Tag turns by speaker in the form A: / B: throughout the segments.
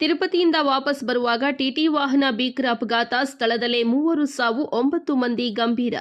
A: ತಿರುಪತಿಯಿಂದ ವಾಪಸ್ ಬರುವಾಗ ಟಿಟಿ ವಾಹನ ಭೀಕರ ಅಪಘಾತ ಸ್ಥಳದಲ್ಲೇ ಮೂವರು ಸಾವು ಒಂಬತ್ತು ಮಂದಿ ಗಂಭೀರ.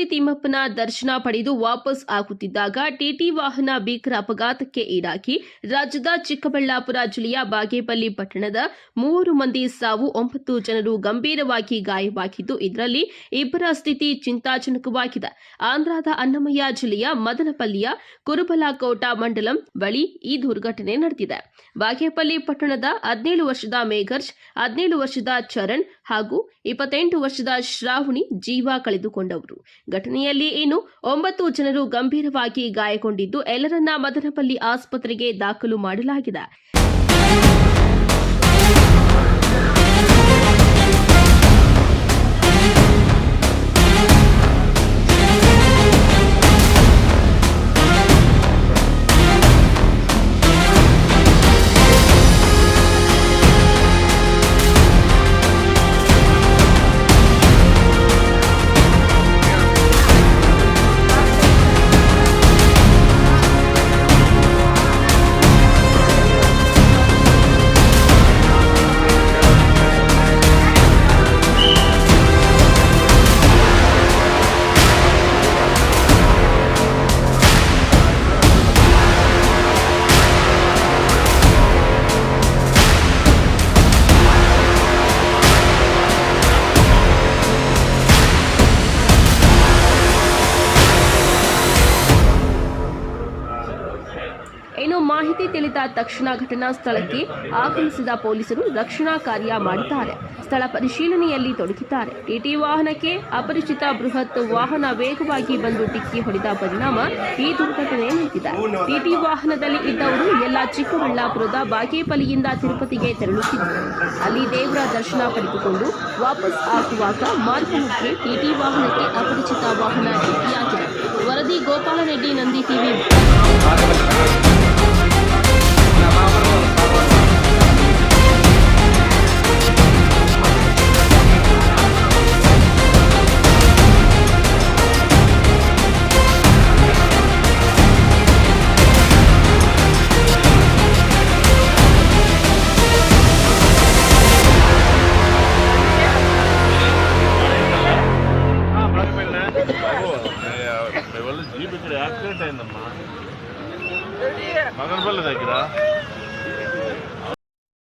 A: ತಿರುಪತಿ ತಿಮ್ಮಪ್ಪನ ದರ್ಶನ ಪಡೆದು ವಾಪಸ್ ಆಗುತ್ತಿದ್ದಾಗ ಟಿಟಿ ವಾಹನ ಭೀಕರ ಅಪಘಾತಕ್ಕೆ ಈಡಾಗಿ ರಾಜ್ಯದ ಚಿಕ್ಕಬಳ್ಳಾಪುರ ಜಿಲ್ಲೆಯ ಬಾಗೇಪಲ್ಲಿ ಪಟ್ಟಣದ ಮೂವರು ಮಂದಿ ಸಾವು ಒಂಬತ್ತು ಜನರು ಗಂಭೀರವಾಗಿ ಗಾಯವಾಗಿದ್ದು, ಇದರಲ್ಲಿ ಇಬ್ಬರ ಸ್ಥಿತಿ ಚಿಂತಾಜನಕವಾಗಿದೆ. ಆಂಧ್ರದ ಅನ್ನಮಯ್ಯ ಜಿಲ್ಲೆಯ ಮದನಪಲ್ಲಿಯ ಕುರುಬಲಕೋಟ ಮಂಡಲಂ ಬಳಿ ಈ ದುರ್ಘಟನೆ ನಡೆದಿದೆ. ಬಾಗೇಪಲ್ಲಿ ಪಟ್ಟಣದ ಹದಿನೇಳು ವರ್ಷದ ಮೇಘರ್ಜ್ ಹದಿನೇಳು ವರ್ಷದ ಚರಣ್ ಹಾಗೂ ಇಪ್ಪತ್ತೆಂಟು ವರ್ಷದ ಶ್ರಾವಣಿ ಜೀವ ಕಳೆದುಕೊಂಡವರು. ಘಟನೆಯಲ್ಲಿ ಇನ್ನು ಒಂಬತ್ತು ಜನರು ಗಂಭೀರವಾಗಿ ಗಾಯಗೊಂಡಿದ್ದು ಎಲ್ಲರನ್ನ ಮದನಪಲ್ಲಿ ಆಸ್ಪತ್ರೆಗೆ ದಾಖಲು ಮಾಡಲಾಗಿದೆ. ಮಾಹಿತಿ ತಿಳಿದ ತಕ್ಷಣ ಘಟನಾ ಸ್ಥಳಕ್ಕೆ ಆಗಮಿಸಿದ ಪೊಲೀಸರು ರಕ್ಷಣಾ ಕಾರ್ಯ ಮಾಡಿದ್ದಾರೆ ಸ್ಥಳ ಪರಿಶೀಲನೆಯಲ್ಲಿ ತೊಡಗಿದ್ದಾರೆ. ಟಿಟಿ ವಾಹನಕ್ಕೆ ಅಪರಿಚಿತ ಬೃಹತ್ ವಾಹನ ವೇಗವಾಗಿ ಬಂದು ಡಿಕ್ಕಿ ಹೊಡೆದ ಪರಿಣಾಮ ಈ ದುರ್ಘಟನೆ ನಡೆದಿದೆ ಟಿಟಿ ವಾಹನದಲ್ಲಿ ಇದ್ದವರು ಎಲ್ಲ ಚಿಕ್ಕಬಳ್ಳಾಪುರದ ಬಾಗೇಪಲ್ಲಿಯಿಂದ ತಿರುಪತಿಗೆ ತೆರಳುತ್ತಿದ್ದರು. ಅಲ್ಲಿ ದೇವರ ದರ್ಶನ ಪಡೆದುಕೊಂಡು ವಾಪಸ್ ಆಗುವಾಗ ಮಾರ್ಗ ಮಧ್ಯೆ ಟಿಟಿ ವಾಹನಕ್ಕೆ ಅಪರಿಚಿತ ವಾಹನ ಡಿಕ್ಕಿಯಾಗಿದೆ. ವರದಿ ಗೋಪಾಲರೆಡ್ಡಿ ನಂದಿ ಟಿವಿ
B: యాక్సిడెంట్ అయిందమ్మా. మగనపల్లి దగ్గర?